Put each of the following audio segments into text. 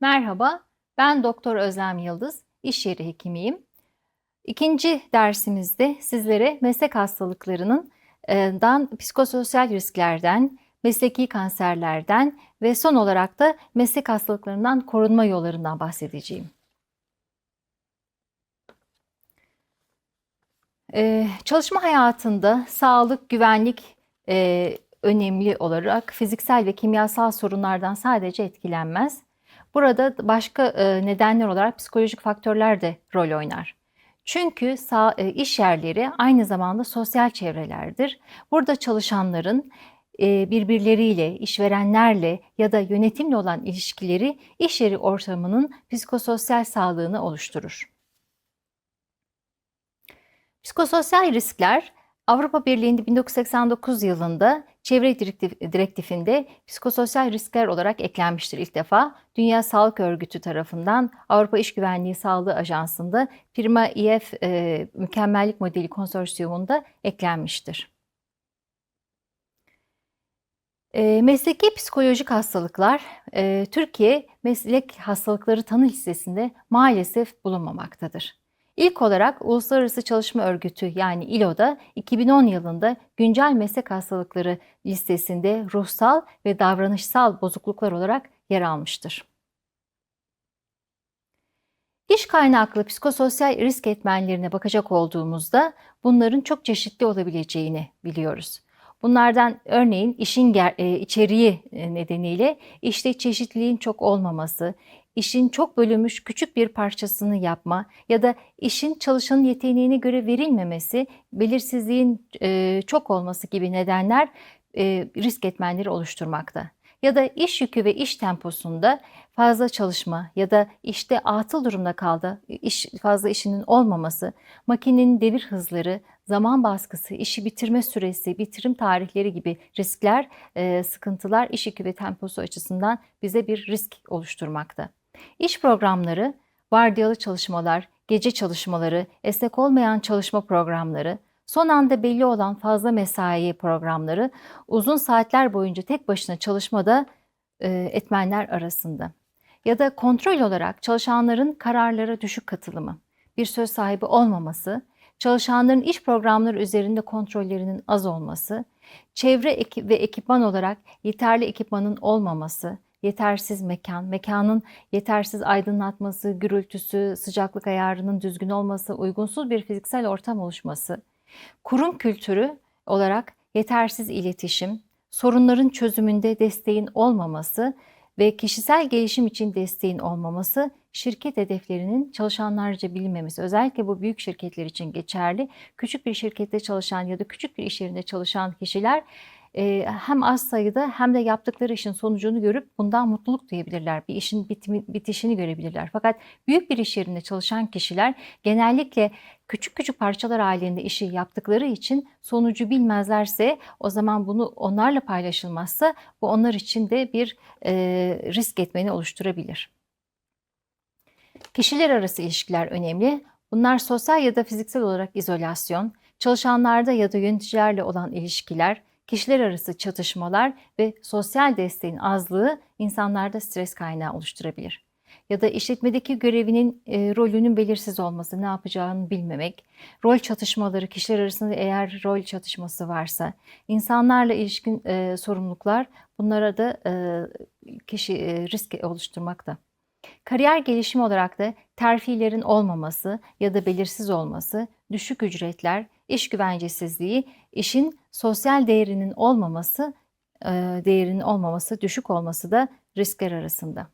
Merhaba, ben Doktor Özlem Yıldız, iş yeri hekimiyim. İkinci dersimizde sizlere meslek hastalıklarının e, dan psikososyal risklerden, mesleki kanserlerden ve son olarak da meslek hastalıklarından korunma yollarından bahsedeceğim. Ee, çalışma hayatında sağlık, güvenlik e, önemli olarak fiziksel ve kimyasal sorunlardan sadece etkilenmez. Burada başka e, nedenler olarak psikolojik faktörler de rol oynar. Çünkü sağ, e, iş yerleri aynı zamanda sosyal çevrelerdir. Burada çalışanların e, birbirleriyle, işverenlerle ya da yönetimle olan ilişkileri iş yeri ortamının psikososyal sağlığını oluşturur. Psikososyal riskler Avrupa Birliği'nde 1989 yılında çevre direktifinde psikososyal riskler olarak eklenmiştir ilk defa. Dünya Sağlık Örgütü tarafından Avrupa İş Güvenliği Sağlığı Ajansı'nda Firma IF e, Mükemmellik Modeli Konsorsiyumunda eklenmiştir. E, mesleki psikolojik hastalıklar e, Türkiye meslek hastalıkları tanı listesinde maalesef bulunmamaktadır. İlk olarak Uluslararası Çalışma Örgütü yani ILO'da 2010 yılında güncel meslek hastalıkları listesinde ruhsal ve davranışsal bozukluklar olarak yer almıştır. İş kaynaklı psikososyal risk etmenlerine bakacak olduğumuzda bunların çok çeşitli olabileceğini biliyoruz. Bunlardan örneğin işin e, içeriği e, nedeniyle işte çeşitliliğin çok olmaması, işin çok bölünmüş küçük bir parçasını yapma ya da işin çalışanın yeteneğine göre verilmemesi, belirsizliğin e, çok olması gibi nedenler risk etmenleri oluşturmakta. Ya da iş yükü ve iş temposunda fazla çalışma ya da işte atıl durumda kaldı, iş, fazla işinin olmaması, makinenin devir hızları, zaman baskısı, işi bitirme süresi, bitirim tarihleri gibi riskler, e, sıkıntılar iş yükü ve temposu açısından bize bir risk oluşturmakta. İş programları, vardiyalı çalışmalar, gece çalışmaları, esnek olmayan çalışma programları, son anda belli olan fazla mesai programları, uzun saatler boyunca tek başına çalışmada e, etmenler arasında. Ya da kontrol olarak çalışanların kararlara düşük katılımı, bir söz sahibi olmaması, çalışanların iş programları üzerinde kontrollerinin az olması, çevre ve ekipman olarak yeterli ekipmanın olmaması, yetersiz mekan, mekanın yetersiz aydınlatması, gürültüsü, sıcaklık ayarının düzgün olması, uygunsuz bir fiziksel ortam oluşması, kurum kültürü olarak yetersiz iletişim, sorunların çözümünde desteğin olmaması ve kişisel gelişim için desteğin olmaması şirket hedeflerinin çalışanlarca bilinmemesi. Özellikle bu büyük şirketler için geçerli. Küçük bir şirkette çalışan ya da küçük bir iş yerinde çalışan kişiler hem az sayıda hem de yaptıkları işin sonucunu görüp bundan mutluluk duyabilirler. Bir işin bitimi, bitişini görebilirler. Fakat büyük bir iş yerinde çalışan kişiler genellikle küçük küçük parçalar halinde işi yaptıkları için sonucu bilmezlerse o zaman bunu onlarla paylaşılmazsa bu onlar için de bir e, risk etmeni oluşturabilir. Kişiler arası ilişkiler önemli. Bunlar sosyal ya da fiziksel olarak izolasyon, çalışanlarda ya da yöneticilerle olan ilişkiler, kişiler arası çatışmalar ve sosyal desteğin azlığı insanlarda stres kaynağı oluşturabilir. Ya da işletmedeki görevinin e, rolünün belirsiz olması, ne yapacağını bilmemek, rol çatışmaları, kişiler arasında eğer rol çatışması varsa, insanlarla ilişkin e, sorumluluklar bunlara da e, kişi e, risk oluşturmakta. Kariyer gelişimi olarak da terfilerin olmaması ya da belirsiz olması, düşük ücretler, iş güvencesizliği, işin sosyal değerinin olmaması, e, değerinin olmaması, düşük olması da riskler arasında.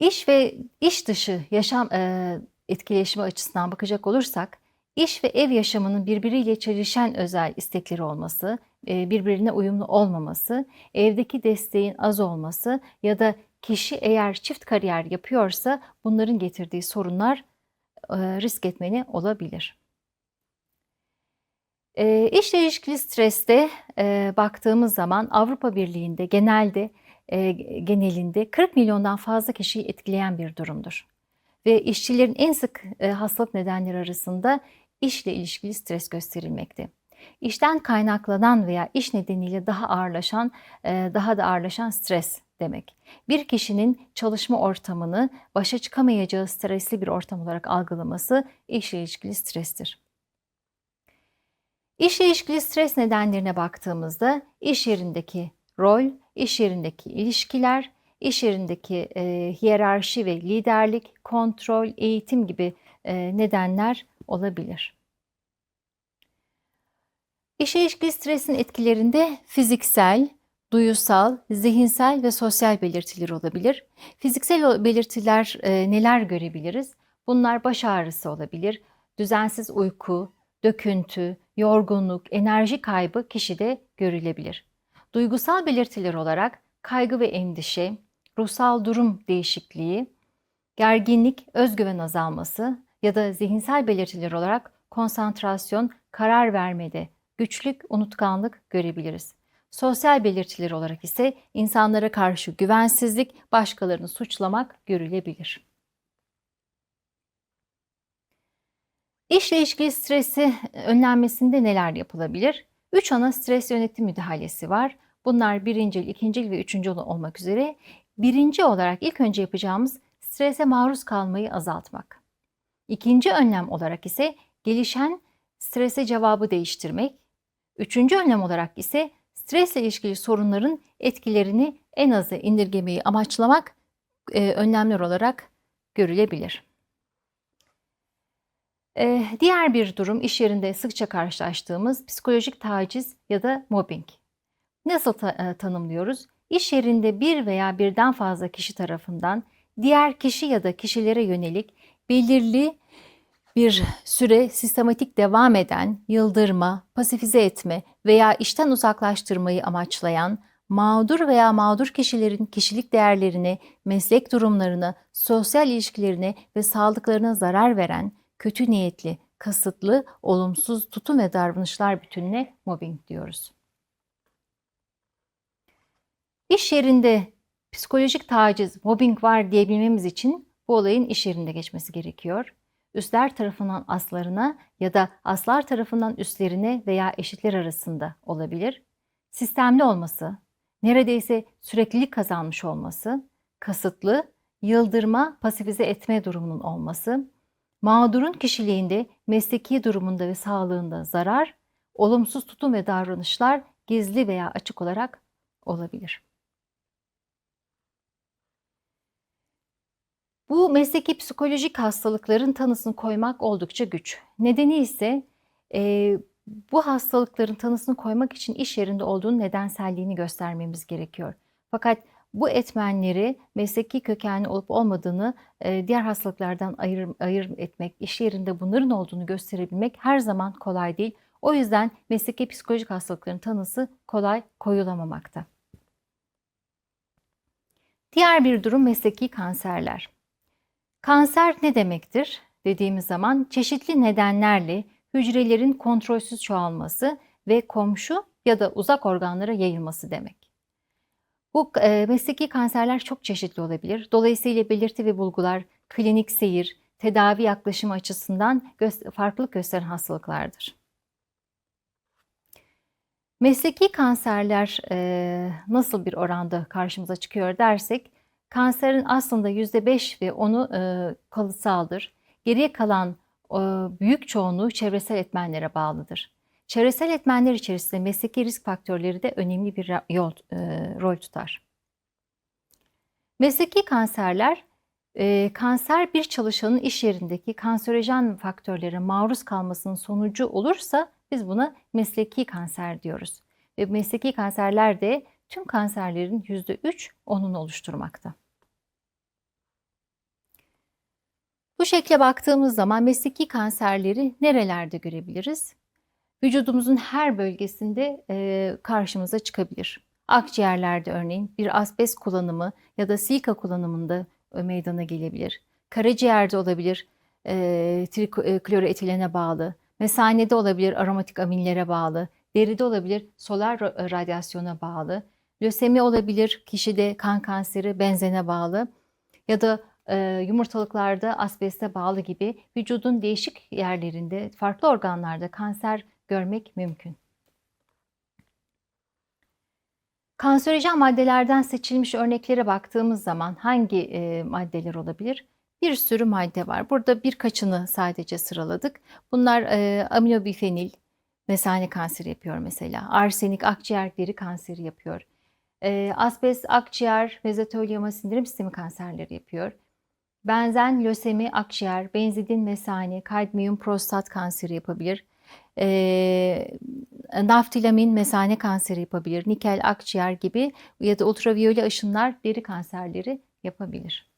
İş ve iş dışı yaşam e, etkileşimi açısından bakacak olursak, iş ve ev yaşamının birbiriyle çelişen özel istekleri olması, e, birbirine uyumlu olmaması, evdeki desteğin az olması ya da kişi eğer çift kariyer yapıyorsa bunların getirdiği sorunlar risk etmeni olabilir. E, işle ilişkili streste e, baktığımız zaman Avrupa Birliği'nde genelde e, genelinde 40 milyondan fazla kişiyi etkileyen bir durumdur. Ve işçilerin en sık e, hastalık nedenleri arasında işle ilişkili stres gösterilmekte. İşten kaynaklanan veya iş nedeniyle daha ağırlaşan, e, daha da ağırlaşan stres demek. Bir kişinin çalışma ortamını başa çıkamayacağı stresli bir ortam olarak algılaması işle ilişkili strestir. İşle ilişkili stres nedenlerine baktığımızda iş yerindeki rol, iş yerindeki ilişkiler, iş yerindeki e, hiyerarşi ve liderlik, kontrol, eğitim gibi e, nedenler olabilir. İşe ilişkili stresin etkilerinde fiziksel, duyusal, zihinsel ve sosyal belirtiler olabilir. Fiziksel belirtiler e, neler görebiliriz? Bunlar baş ağrısı olabilir, düzensiz uyku, döküntü, yorgunluk, enerji kaybı kişide görülebilir. Duygusal belirtiler olarak kaygı ve endişe, ruhsal durum değişikliği, gerginlik, özgüven azalması ya da zihinsel belirtiler olarak konsantrasyon, karar vermede güçlük, unutkanlık görebiliriz. Sosyal belirtiler olarak ise insanlara karşı güvensizlik, başkalarını suçlamak görülebilir. İşle ilişkili stresi önlenmesinde neler yapılabilir? Üç ana stres yönetim müdahalesi var. Bunlar birincil, ikincil ve üçüncü olmak üzere. Birinci olarak ilk önce yapacağımız strese maruz kalmayı azaltmak. İkinci önlem olarak ise gelişen strese cevabı değiştirmek. Üçüncü önlem olarak ise stresle ilişkili sorunların etkilerini en aza indirgemeyi amaçlamak e, önlemler olarak görülebilir. E, diğer bir durum iş yerinde sıkça karşılaştığımız psikolojik taciz ya da mobbing. Nasıl ta- e, tanımlıyoruz? İş yerinde bir veya birden fazla kişi tarafından diğer kişi ya da kişilere yönelik belirli bir süre sistematik devam eden yıldırma, pasifize etme veya işten uzaklaştırmayı amaçlayan mağdur veya mağdur kişilerin kişilik değerlerine, meslek durumlarına, sosyal ilişkilerine ve sağlıklarına zarar veren kötü niyetli, kasıtlı, olumsuz tutum ve davranışlar bütününe mobbing diyoruz. İş yerinde psikolojik taciz, mobbing var diyebilmemiz için bu olayın iş yerinde geçmesi gerekiyor. Üstler tarafından aslarına ya da aslar tarafından üstlerine veya eşitler arasında olabilir. Sistemli olması, neredeyse süreklilik kazanmış olması, kasıtlı, yıldırma, pasifize etme durumunun olması, mağdurun kişiliğinde, mesleki durumunda ve sağlığında zarar, olumsuz tutum ve davranışlar gizli veya açık olarak olabilir. Bu mesleki psikolojik hastalıkların tanısını koymak oldukça güç. Nedeni ise e, bu hastalıkların tanısını koymak için iş yerinde olduğunun nedenselliğini göstermemiz gerekiyor. Fakat bu etmenleri mesleki kökenli olup olmadığını e, diğer hastalıklardan ayır, ayır etmek, iş yerinde bunların olduğunu gösterebilmek her zaman kolay değil. O yüzden mesleki psikolojik hastalıkların tanısı kolay koyulamamakta. Diğer bir durum mesleki kanserler. Kanser ne demektir dediğimiz zaman çeşitli nedenlerle hücrelerin kontrolsüz çoğalması ve komşu ya da uzak organlara yayılması demek. Bu e, mesleki kanserler çok çeşitli olabilir. Dolayısıyla belirti ve bulgular, klinik seyir, tedavi yaklaşımı açısından gö farklılık gösteren hastalıklardır. Mesleki kanserler e, nasıl bir oranda karşımıza çıkıyor dersek, kanserin aslında %5 ve 10'u e, kalıtsaldır. Geriye kalan e, büyük çoğunluğu çevresel etmenlere bağlıdır. Çevresel etmenler içerisinde mesleki risk faktörleri de önemli bir yol, e, rol tutar. Mesleki kanserler, e, kanser bir çalışanın iş yerindeki kanserojen faktörlere maruz kalmasının sonucu olursa biz buna mesleki kanser diyoruz. Ve mesleki kanserler de tüm kanserlerin %3-10'unu oluşturmakta. Bu şekle baktığımız zaman mesleki kanserleri nerelerde görebiliriz? Vücudumuzun her bölgesinde e, karşımıza çıkabilir. Akciğerlerde örneğin bir asbest kullanımı ya da silika kullanımında meydana gelebilir. Karaciğerde olabilir, e, trikloroetilene bağlı. Mesanede olabilir, aromatik aminlere bağlı. Deride olabilir, solar radyasyona bağlı. Lösemi olabilir, kişide kan kanseri, benzene bağlı. Ya da yumurtalıklarda asbeste bağlı gibi vücudun değişik yerlerinde, farklı organlarda kanser görmek mümkün. Kanserojen maddelerden seçilmiş örneklere baktığımız zaman hangi e, maddeler olabilir? Bir sürü madde var. Burada birkaçını sadece sıraladık. Bunlar e, aminobifenil, mesane kanseri yapıyor mesela. Arsenik akciğer deri kanseri yapıyor. E, asbest akciğer, mezotelioma sindirim sistemi kanserleri yapıyor. Benzen, lösemi, akciğer, benzidin, mesane, kadmiyum, prostat kanseri yapabilir. E, naftilamin, mesane kanseri yapabilir. Nikel, akciğer gibi ya da ultraviyole ışınlar deri kanserleri yapabilir.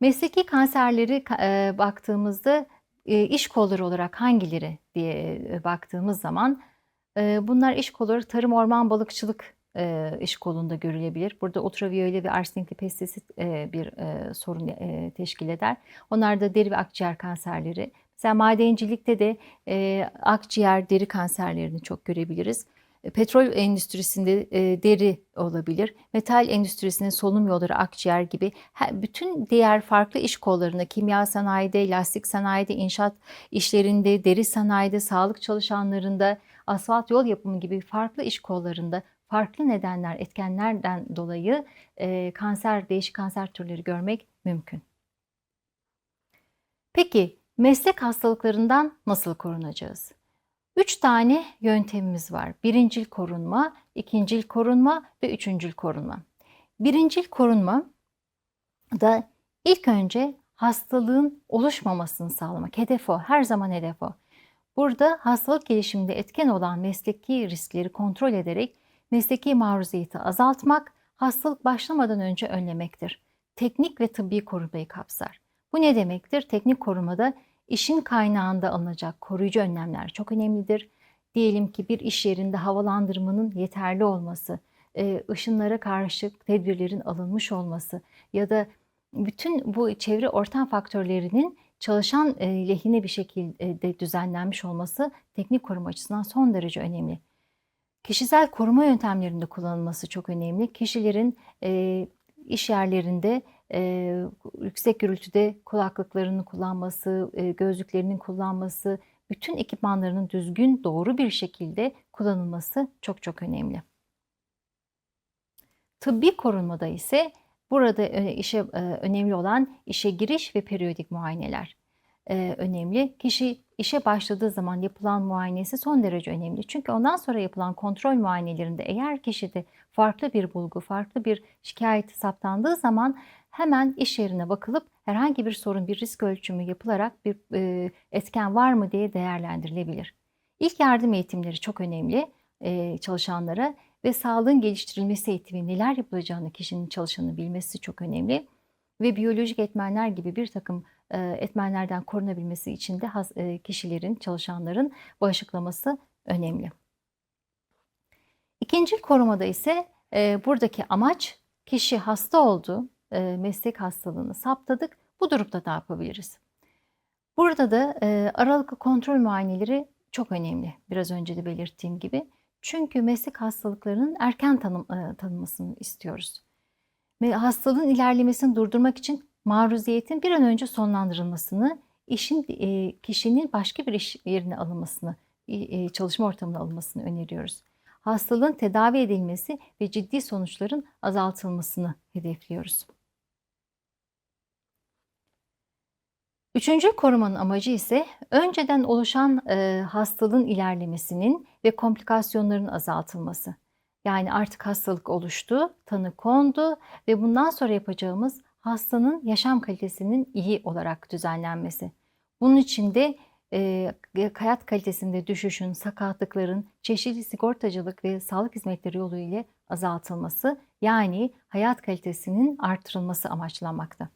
Mesleki kanserleri e, baktığımızda e, iş kolları olarak hangileri diye e, baktığımız zaman e, bunlar iş kolları tarım, orman, balıkçılık e, iş kolunda görülebilir. Burada ultraviyole ve arsenikli pestisit e, bir e, sorun e, teşkil eder. Onlar da deri ve akciğer kanserleri. Mesela madencilikte de e, akciğer, deri kanserlerini çok görebiliriz. E, petrol endüstrisinde e, deri olabilir. Metal endüstrisinde solunum yolları, akciğer gibi bütün diğer farklı iş kollarında, kimya sanayide, lastik sanayide, inşaat işlerinde, deri sanayide, sağlık çalışanlarında, asfalt yol yapımı gibi farklı iş kollarında farklı nedenler, etkenlerden dolayı e, kanser, değişik kanser türleri görmek mümkün. Peki meslek hastalıklarından nasıl korunacağız? Üç tane yöntemimiz var. Birincil korunma, ikincil korunma ve üçüncül korunma. Birincil korunma da ilk önce hastalığın oluşmamasını sağlamak. Hedef o, her zaman hedef o. Burada hastalık gelişiminde etken olan mesleki riskleri kontrol ederek mesleki maruziyeti azaltmak, hastalık başlamadan önce önlemektir. Teknik ve tıbbi korumayı kapsar. Bu ne demektir? Teknik korumada işin kaynağında alınacak koruyucu önlemler çok önemlidir. Diyelim ki bir iş yerinde havalandırmanın yeterli olması, e, ışınlara karşı tedbirlerin alınmış olması ya da bütün bu çevre ortam faktörlerinin çalışan e, lehine bir şekilde düzenlenmiş olması teknik koruma açısından son derece önemli. Kişisel koruma yöntemlerinde kullanılması çok önemli. Kişilerin e, iş yerlerinde e, yüksek gürültüde kulaklıklarını kullanması, e, gözlüklerinin kullanması, bütün ekipmanlarının düzgün, doğru bir şekilde kullanılması çok çok önemli. Tıbbi korunmada ise burada işe önemli olan işe giriş ve periyodik muayeneler önemli. Kişi işe başladığı zaman yapılan muayenesi son derece önemli. Çünkü ondan sonra yapılan kontrol muayenelerinde eğer kişide farklı bir bulgu, farklı bir şikayet saptandığı zaman hemen iş yerine bakılıp herhangi bir sorun, bir risk ölçümü yapılarak bir e, etken var mı diye değerlendirilebilir. İlk yardım eğitimleri çok önemli e, çalışanlara ve sağlığın geliştirilmesi eğitimi neler yapılacağını kişinin çalışanı bilmesi çok önemli. Ve biyolojik etmenler gibi bir takım e, etmenlerden korunabilmesi için de e, kişilerin, çalışanların bağışıklaması önemli. İkinci korumada ise e, buradaki amaç kişi hasta oldu, meslek hastalığını saptadık. Bu durumda ne yapabiliriz? Burada da aralıklı kontrol muayeneleri çok önemli. Biraz önce de belirttiğim gibi. Çünkü meslek hastalıklarının erken tanım, tanınmasını istiyoruz. Hastalığın ilerlemesini durdurmak için maruziyetin bir an önce sonlandırılmasını, işin kişinin başka bir iş yerine alınmasını, çalışma ortamına alınmasını öneriyoruz. Hastalığın tedavi edilmesi ve ciddi sonuçların azaltılmasını hedefliyoruz. Üçüncü korumanın amacı ise önceden oluşan e, hastalığın ilerlemesinin ve komplikasyonların azaltılması. Yani artık hastalık oluştu, tanı kondu ve bundan sonra yapacağımız hastanın yaşam kalitesinin iyi olarak düzenlenmesi. Bunun için de e, hayat kalitesinde düşüşün, sakatlıkların çeşitli sigortacılık ve sağlık hizmetleri yolu ile azaltılması yani hayat kalitesinin artırılması amaçlanmakta.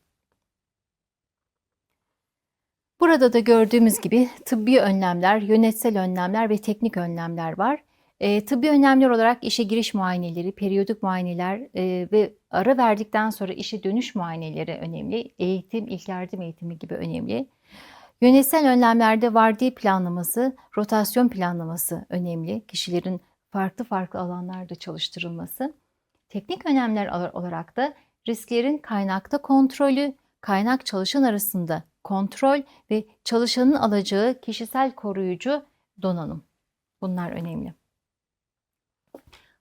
Burada da gördüğümüz gibi tıbbi önlemler, yönetsel önlemler ve teknik önlemler var. E, tıbbi önlemler olarak işe giriş muayeneleri, periyodik muayeneler e, ve ara verdikten sonra işe dönüş muayeneleri önemli. Eğitim, ilk yardım eğitimi gibi önemli. Yönetsel önlemlerde vardiya planlaması, rotasyon planlaması önemli. Kişilerin farklı farklı alanlarda çalıştırılması. Teknik önemler olarak da risklerin kaynakta kontrolü, kaynak çalışan arasında kontrol ve çalışanın alacağı kişisel koruyucu donanım. Bunlar önemli.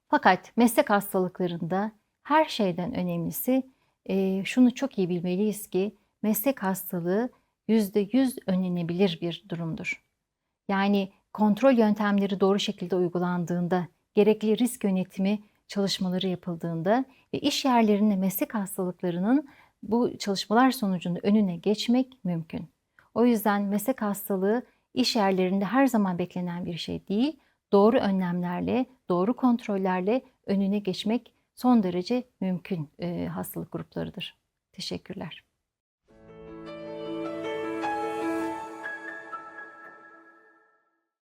Fakat meslek hastalıklarında her şeyden önemlisi e, şunu çok iyi bilmeliyiz ki meslek hastalığı %100 önlenebilir bir durumdur. Yani kontrol yöntemleri doğru şekilde uygulandığında, gerekli risk yönetimi çalışmaları yapıldığında ve iş yerlerinde meslek hastalıklarının bu çalışmalar sonucunda önüne geçmek mümkün. O yüzden meslek hastalığı iş yerlerinde her zaman beklenen bir şey değil. Doğru önlemlerle, doğru kontrollerle önüne geçmek son derece mümkün hastalık gruplarıdır. Teşekkürler.